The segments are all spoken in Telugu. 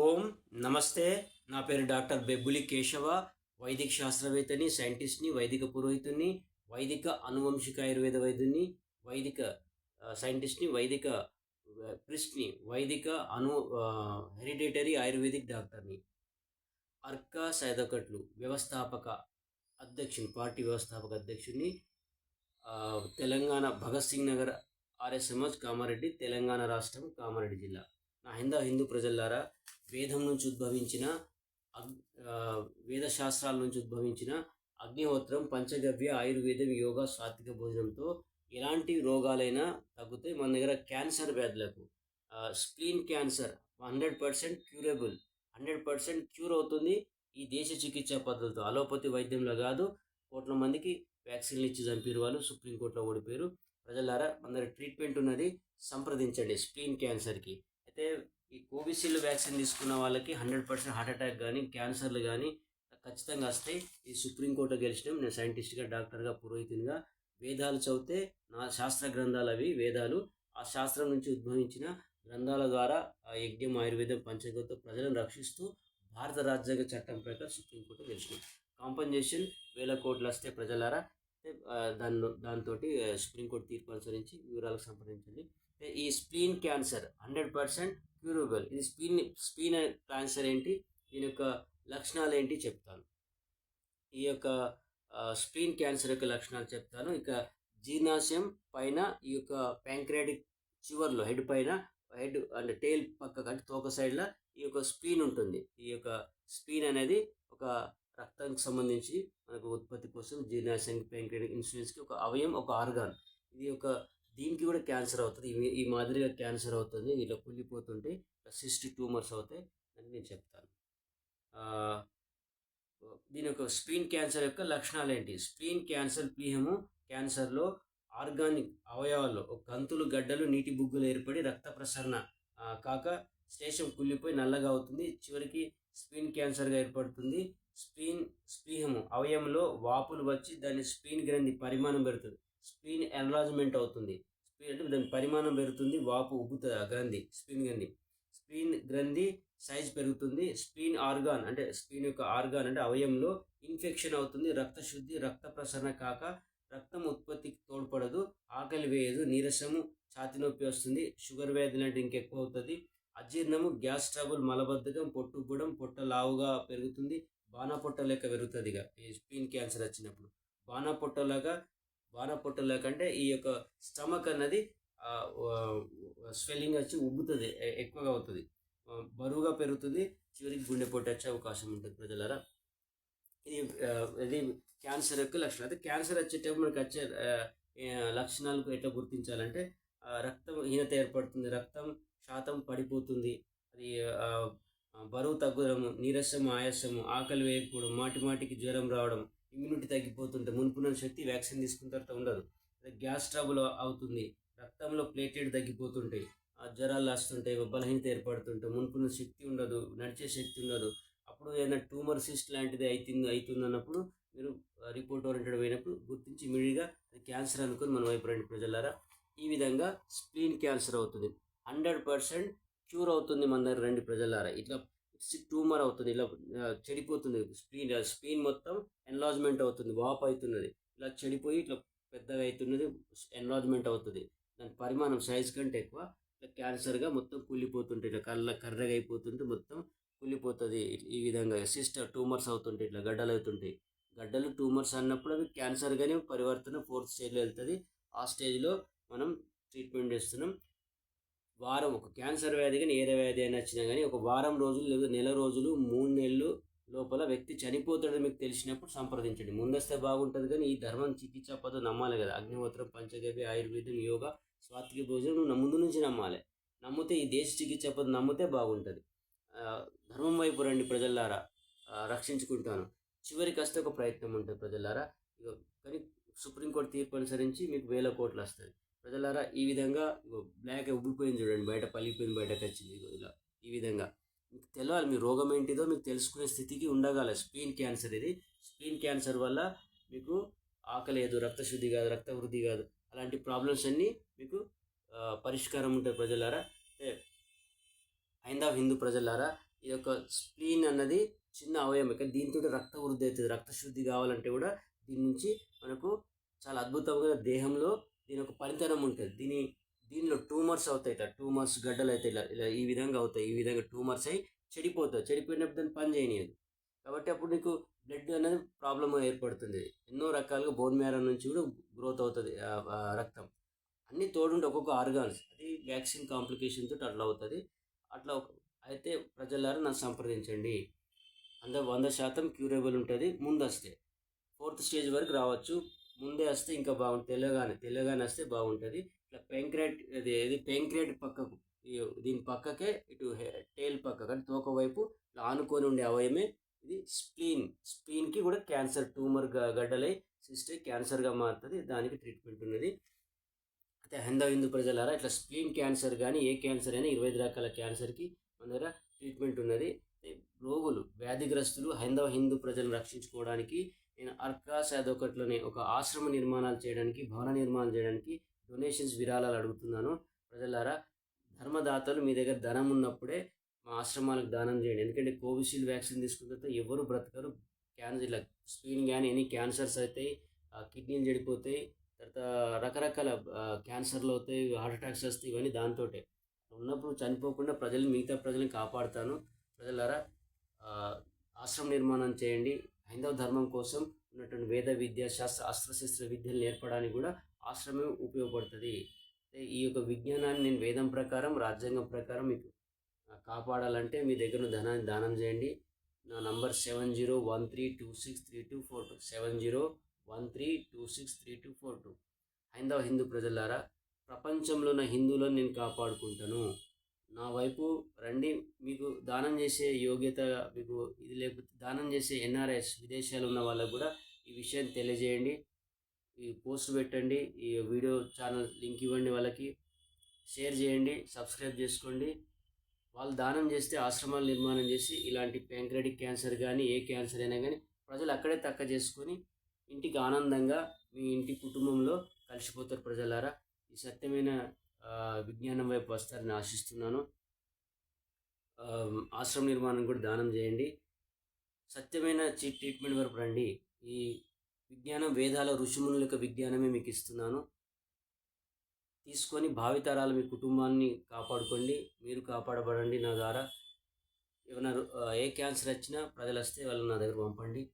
ఓం నమస్తే. నా పేరు డాక్టర్ బెబ్బులి కేశవ వైదిక శాస్త్రవేత్తని సైంటిస్ట్ని వైదిక పురోహితుని వైదిక అనువంశిక ఆయుర్వేద వైద్యుని వైదిక సైంటిస్ట్ని వైదిక ప్రిస్ట్ని వైదిక అను హెరిడేటరీ ఆయుర్వేదిక్ డాక్టర్ని. అర్కా సైదకట్లు వ్యవస్థాపక అధ్యక్షుని పార్టీ వ్యవస్థాపక అధ్యక్షుడిని తెలంగాణ భగత్ సింగ్ నగర్ ఆర్ఎస్ఎంఎస్ కామారెడ్డి తెలంగాణ రాష్ట్రం కామారెడ్డి జిల్లా. నా హిందూ హిందూ ప్రజలారా వేదం నుంచి ఉద్భవించిన అగ్ వేద శాస్త్రాల నుంచి ఉద్భవించిన అగ్నిహోత్రం పంచగవ్య ఆయుర్వేదం యోగా సాత్విక భోజనంతో ఎలాంటి రోగాలైనా తగ్గుతాయి మన దగ్గర క్యాన్సర్ వ్యాధులకు spleen cancer hundred percent curable hundred percent cure అవుతుంది ఈ దేశ చికిత్సా పద్ధతితో అలోపతి వైద్యంలో కాదు కోట్ల మందికి వ్యాక్సిన్లు ఇచ్చి చంపారు వాళ్ళు సుప్రీంకోర్టులో ఓడిపోయారు. ప్రజలారా మన దగ్గర ట్రీట్మెంట్ ఉన్నది సంప్రదించండి స్ప్లీన్ క్యాన్సర్కి. అయితే ఈ కోవిషీల్డ్ వ్యాక్సిన్ తీసుకున్న వాళ్ళకి హండ్రెడ్ పర్సెంట్ హార్ట్ అటాక్ కానీ క్యాన్సర్లు కానీ ఖచ్చితంగా వస్తాయి. ఈ సుప్రీంకోర్టు గెలిచినాం. నేను సైంటిస్ట్గా డాక్టర్గా పురోహితునిగా వేదాలు చదివితే నా శాస్త్ర గ్రంథాలు అవి వేదాలు. ఆ శాస్త్రం నుంచి ఉద్భవించిన గ్రంథాల ద్వారా ఆ యజ్ఞం ఆయుర్వేదం పంచగతో ప్రజలను రక్షిస్తూ భారత రాజ్యాంగ చట్టం ప్రకారం సుప్రీంకోర్టు గెలిచినాం. కాంపన్సేషన్ వేల కోట్లు వస్తే ప్రజలారా అయితే, దాని దాంతో సుప్రీంకోర్టు తీర్పు అనుసరించి వివరాలకు సంప్రదించండి. ఈ spleen cancer hundred percent curable ఇది స్పీన్ స్పీన్ క్యాన్సర్ ఏంటి? దీని యొక్క లక్షణాలు ఏంటి చెప్తాను. ఈ యొక్క స్ప్లీన్ క్యాన్సర్ యొక్క లక్షణాలు చెప్తాను. ఇక జీర్ణాశయం పైన ఈ యొక్క ప్యాంక్రియాటిక్ చివర్లో హెడ్ పైన హెడ్ అంటే టేల్ పక్క అంటే తోక సైడ్లో ఈ యొక్క స్పీన్ ఉంటుంది. ఈ యొక్క స్పీన్ అనేది ఒక రక్తానికి సంబంధించి మనకు ఉత్పత్తి కోసం జీర్ణాశయం ప్యాంక్రియాటిక్ ఇన్సూరెన్స్కి ఒక అవయం ఒక ఆర్గాన్ ఇది ఒక దీనికి కూడా క్యాన్సర్ అవుతుంది. ఈ మాదిరిగా క్యాన్సర్ అవుతుంది. ఇలా కుళ్ళిపోతుంటే సిస్ట్ ట్యూమర్స్ అవుతాయి అని నేను చెప్తాను. దీని యొక్క స్ప్రీన్ క్యాన్సర్ యొక్క లక్షణాలు ఏంటి స్ప్రీన్ క్యాన్సర్ ప్లీహము క్యాన్సర్లో ఆర్గానిక్ అవయవాల్లో ఒక కంతులు గడ్డలు నీటి బుగ్గులు ఏర్పడి రక్త ప్రసరణ కాక శేషం కుళ్ళిపోయి నల్లగా అవుతుంది. చివరికి స్పీన్ క్యాన్సర్గా ఏర్పడుతుంది. స్పీన్ స్పీహము అవయంలో వాపులు వచ్చి దాని స్పీన్ గ్రంథి పరిమాణం పెడుతుంది. స్పీన్ ఎన్లాజ్మెంట్ అవుతుంది. స్పీన్ అంటే దాని పరిమాణం పెరుగుతుంది వాపు ఉబ్బుతుంది ఆ గ్రంథి స్ప్లీన్ గ్రంథి. స్ప్లీన్ గ్రంథి సైజ్ పెరుగుతుంది స్పీన్ ఆర్గాన్ అంటే స్పీన్ యొక్క ఆర్గాన్ అంటే అవయంలో ఇన్ఫెక్షన్ అవుతుంది రక్త శుద్ధి రక్త ప్రసరణ కాక రక్తం ఉత్పత్తికి తోడ్పడదు ఆకలి వేయదు నీరసము ఛాతి నొప్పి వస్తుంది షుగర్ వ్యాధి లాంటి ఇంకెక్కువ అవుతుంది. అజీర్ణము గ్యాస్ ట్రబుల్ మలబద్ధకం పొట్టు ఉబ్బడం పొట్ట లావుగా పెరుగుతుంది బాణ పొట్ట లెక్క పెరుగుతుంది ఇక. ఈ క్యాన్సర్ వచ్చినప్పుడు బాణ పొట్టలాగా కంటే ఈ యొక్క స్టమక్ అన్నది స్వెల్లింగ్ వచ్చి ఉబ్బుతుంది ఎక్కువగా అవుతుంది. బరువుగా పెరుగుతుంది చివరికి గుండె వచ్చే అవకాశం ఉంటుంది ప్రజలరా. ఇది ఇది క్యాన్సర్ యొక్క లక్షణం. అయితే క్యాన్సర్ వచ్చేటప్పుడు మనకి వచ్చే లక్షణాలు లక్షణాలకు ఎట్లా గుర్తించాలంటే రక్తం హీనత ఏర్పడుతుంది రక్తం శాతం పడిపోతుంది అది బరువు తగ్గడము నీరసము ఆయాసము ఆకలి వేయకపోవడం మాటి మాటికి జ్వరం రావడం ఇమ్యూనిటీ తగ్గిపోతుంటే మునుపున్న శక్తి వ్యాక్సిన్ తీసుకున్న తర్వాత ఉండదు. గ్యాస్ ట్రబుల్ అవుతుంది. రక్తంలో ప్లేటెడ్ తగ్గిపోతుంటాయి ఆ జ్వరాలు వస్తుంటాయి బలహీనత ఏర్పడుతుంటాయి మునుపున్న శక్తి ఉండదు నడిచే శక్తి ఉండదు. అప్పుడు ఏదైనా ట్యూమర్ సిస్ట్ లాంటిది అవుతుంది అవుతుంది అన్నప్పుడు మీరు రిపోర్ట్ ఓరియంటెడ్ పోయినప్పుడు గుర్తించి ఇమీడియట్గా క్యాన్సర్ అనుకుని మన వైపు ప్రజలారా. ఈ విధంగా స్ప్లీన్ క్యాన్సర్ అవుతుంది. హండ్రెడ్ పర్సెంట్ క్యూర్ అవుతుంది మన దగ్గర రెండు ప్రజలారా. ఇట్లా ట్యూమర్ అవుతుంది ఇలా చెడిపోతుంది. స్పీన్ స్పీన్ మొత్తం ఎన్లాజ్మెంట్ అవుతుంది వాప్ అవుతున్నది. ఇలా చెడిపోయి ఇట్లా పెద్దగా అవుతున్నది ఎన్లాజ్మెంట్ అవుతుంది. దాని పరిమాణం సైజ్ కంటే ఎక్కువ ఇట్లా క్యాన్సర్గా మొత్తం కూలిపోతుంటే ఇట్లా కళ్ళ కర్రగా అయిపోతుంటే మొత్తం కూలిపోతుంది ఈ విధంగా. సిస్టర్ ట్యూమర్స్ అవుతుంటాయి ఇట్లా గడ్డలు అవుతుంటాయి గడ్డలు ట్యూమర్స్ అన్నప్పుడు అవి క్యాన్సర్గానే పరివర్తన ఫోర్త్ స్టేజ్లో వెళ్తుంది. ఆ స్టేజ్లో మనం ట్రీట్మెంట్ చేస్తున్నాం. వారం ఒక క్యాన్సర్ వ్యాధి కానీ ఏరే వ్యాధి అయినా వచ్చినా కానీ ఒక వారం రోజులు లేదా నెల రోజులు మూడు నెలలు లోపల వ్యక్తి చనిపోతాడని మీకు తెలిసినప్పుడు సంప్రదించండి. ముందస్తే బాగుంటుంది కానీ ఈ ధర్మం చికిత్సా పద్ధతి నమ్మాలి కదా. అగ్నిహోత్రం పంచగవ్య ఆయుర్వేదం యోగా స్వాతిక భోజనం నువ్వు ముందు నుంచి నమ్మాలి. నమ్మితే ఈ దేశ చికిత్సా పద్ధతి నమ్మితే బాగుంటుంది. ధర్మం వైపు రండి ప్రజల్లారా రక్షించుకుంటాను. చివరికి వస్తే ఒక ప్రయత్నం ఉంటుంది ప్రజల్లారా కానీ సుప్రీంకోర్టు తీర్పు అనుసరించి మీకు వేల కోట్లు వస్తుంది ప్రజలారా ఈ విధంగా బ్లాక్ ఉబ్బిపోయింది చూడండి బయట పలిగిపోయింది బయటకు వచ్చింది ఇలా. ఈ విధంగా. మీకు తెలియాలి మీ రోగం ఏంటిదో మీకు తెలుసుకునే స్థితికి ఉండగల స్పీన్ క్యాన్సర్ ఇది. స్పీన్ క్యాన్సర్ వల్ల మీకు ఆకలేదు రక్తశుద్ధి కాదు రక్త వృద్ధి కాదు. అలాంటి ప్రాబ్లమ్స్ అన్నీ మీకు పరిష్కారం ఉంటాయి ప్రజలారా. అంటే హైందవ హిందూ ప్రజలారా ఈ యొక్క స్ప్లీన్ అన్నది చిన్న అవయవం కానీ దీంతో రక్త వృద్ధి అవుతుంది. రక్త శుద్ధి కావాలంటే కూడా దీని నుంచి మనకు చాలా అద్భుతంగా దేహంలో దీని ఒక పనితనం ఉంటుంది. దీని దీనిలో ట్యూమర్స్ అవుతాయి ఇట్లా ట్యూమర్స్ గడ్డలు అయితే ఇలా ఇలా ఈ విధంగా అవుతాయి ఈ విధంగా ట్యూమర్స్ అయి చెడిపోతాయి. చెడిపోయినప్పుడు దాన్ని పని చేయనియదు. కాబట్టి అప్పుడు నీకు బ్లడ్ అనేది ప్రాబ్లమ్ ఏర్పడుతుంది. ఎన్నో రకాలుగా బోన్ మేర నుంచి కూడా గ్రోత్ అవుతుంది రక్తం. అన్ని తోడుండి ఒక్కొక్క ఆర్గాన్స్. అది వ్యాక్సిన్ కాంప్లికేషన్ తోటి అట్లా అవుతుంది. అట్లా అయితే ప్రజలారా నన్ను సంప్రదించండి. అంద వంద శాతం క్యూరబుల్ ఉంటుంది. ముందు వస్తే ఫోర్త్ స్టేజ్ వరకు రావచ్చు. ముందే వస్తే ఇంకా బాగుంటుంది తెలంగాణ తెలంగాణ వస్తే బాగుంటుంది. ఇట్లా పెంక్రేట్ అది ఇది పెంక్రేట్ పక్కకు దీని పక్కకే ఇటు టేల్ పక్క కానీ తోక వైపు ఇట్లా ఆనుకొని ఉండే అవయమే ఇది స్ప్లీన్ స్ప్లీన్కి కూడా క్యాన్సర్ ట్యూమర్ గడ్డలై సిస్టే క్యాన్సర్గా మారుతుంది దానికి ట్రీట్మెంట్ ఉన్నది. అయితే హైందవ హిందూ ప్రజలారా ఇట్లా స్ప్లీన్ క్యాన్సర్ కానీ ఏ క్యాన్సర్ అయినా ఇరవై ఐదు రకాల క్యాన్సర్కి మన దగ్గర ట్రీట్మెంట్ ఉన్నది. రోగులు వ్యాధిగ్రస్తులు హైందవ హిందూ ప్రజలను రక్షించుకోవడానికి నేను అర్కాస్ అదొకట్లోనే ఒక ఆశ్రమ నిర్మాణాలు చేయడానికి భవన నిర్మాణాలు చేయడానికి డొనేషన్స్ విరాళాలు అడుగుతున్నాను. ప్రజలారా ధర్మదాతలు మీ దగ్గర ధనం ఉన్నప్పుడే మా ఆశ్రమాలకు దానం చేయండి. ఎందుకంటే కోవిషీల్డ్ వ్యాక్సిన్ తీసుకున్న తర్వాత ఎవరు బ్రతకరు. క్యాన్సర్ ఇలా స్క్రీన్ కానీ ఎనీ క్యాన్సర్స్ అవుతాయి కిడ్నీలు చెడిపోతాయి తర్వాత రకరకాల క్యాన్సర్లు అవుతాయి హార్ట్ అటాక్స్ వస్తాయి ఇవన్నీ దాంతోటే. ఉన్నప్పుడు చనిపోకుండా ప్రజలు మిగతా ప్రజలను కాపాడుతాను. ప్రజలారా ఆశ్రమ నిర్మాణం చేయండి. హైందవ ధర్మం కోసం ఉన్నటువంటి వేద విద్య శాస్త్ర అస్త్రశస్త్ర విద్యలు నేర్పడానికి కూడా ఆశ్రమం ఉపయోగపడుతుంది. ఈ యొక్క విజ్ఞానాన్ని నేను వేదం ప్రకారం రాజ్యాంగం ప్రకారం మీకు కాపాడాలంటే మీ దగ్గర ధనాన్ని దానం చేయండి. నా number seven zero one three two six three two four two seven zero one three two six three two four two. హైందవ హిందూ ప్రజలారా ప్రపంచంలో ఉన్న హిందువులను నేను కాపాడుకుంటాను. నా వైపు రండి. మీకు దానం చేసే యోగ్యత మీకు ఇది లేకపోతే దానం చేసే ఎన్ఆర్ఎస్ విదేశాలు ఉన్న వాళ్ళకు కూడా ఈ విషయాన్ని తెలియజేయండి. ఈ పోస్ట్ పెట్టండి. ఈ వీడియో ఛానల్ లింక్ ఇవ్వండి వాళ్ళకి. షేర్ చేయండి. సబ్స్క్రైబ్ చేసుకోండి. వాళ్ళు దానం చేస్తే ఆశ్రమాలు నిర్మాణం చేసి ఇలాంటి ప్యాంక్రెటిక్ క్యాన్సర్ కానీ ఏ క్యాన్సర్ అయినా కానీ ప్రజలు అక్కడే తక్క చేసుకొని ఇంటికి ఆనందంగా మీ ఇంటి కుటుంబంలో కలిసిపోతారు ప్రజలారా. ఈ సత్యమైన విజ్ఞానం వైపు వస్తారని ఆశిస్తున్నాను. ఆశ్రమ నిర్మాణం కూడా దానం చేయండి. సత్యమైన చీ- ట్రీట్మెంట్ వరకు రండి. ఈ విజ్ఞానం వేదాల ఋషిమునుల యొక్క విజ్ఞానమే మీకు ఇస్తున్నాను. తీసుకొని భావితరాలు మీ కుటుంబాన్ని కాపాడుకోండి. మీరు కాపాడబడండి నా ద్వారా. ఏమైనా ఏ క్యాన్సర్ వచ్చినా ప్రజలు వస్తే వాళ్ళని నా దగ్గర పంపండి.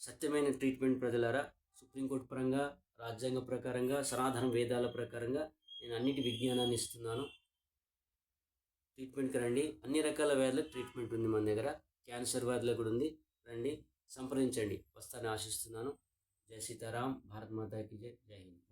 సత్యమైన ట్రీట్మెంట్ ప్రజలారా సుప్రీంకోర్టు పరంగా రాజ్యాంగ ప్రకారంగా సనాతన వేదాల ప్రకారంగా నేను అన్నిటి విజ్ఞానాన్ని ఇస్తున్నాను. ట్రీట్మెంట్కి రండి. అన్ని రకాల వ్యాధులకు ట్రీట్మెంట్ ఉంది మన దగ్గర. క్యాన్సర్ వ్యాధులకు కూడా ఉంది. రండి. సంప్రదించండి. వస్తానని ఆశిస్తున్నాను. జై సీతారాం. భారత్ మాతాకి జై. జై హింద్.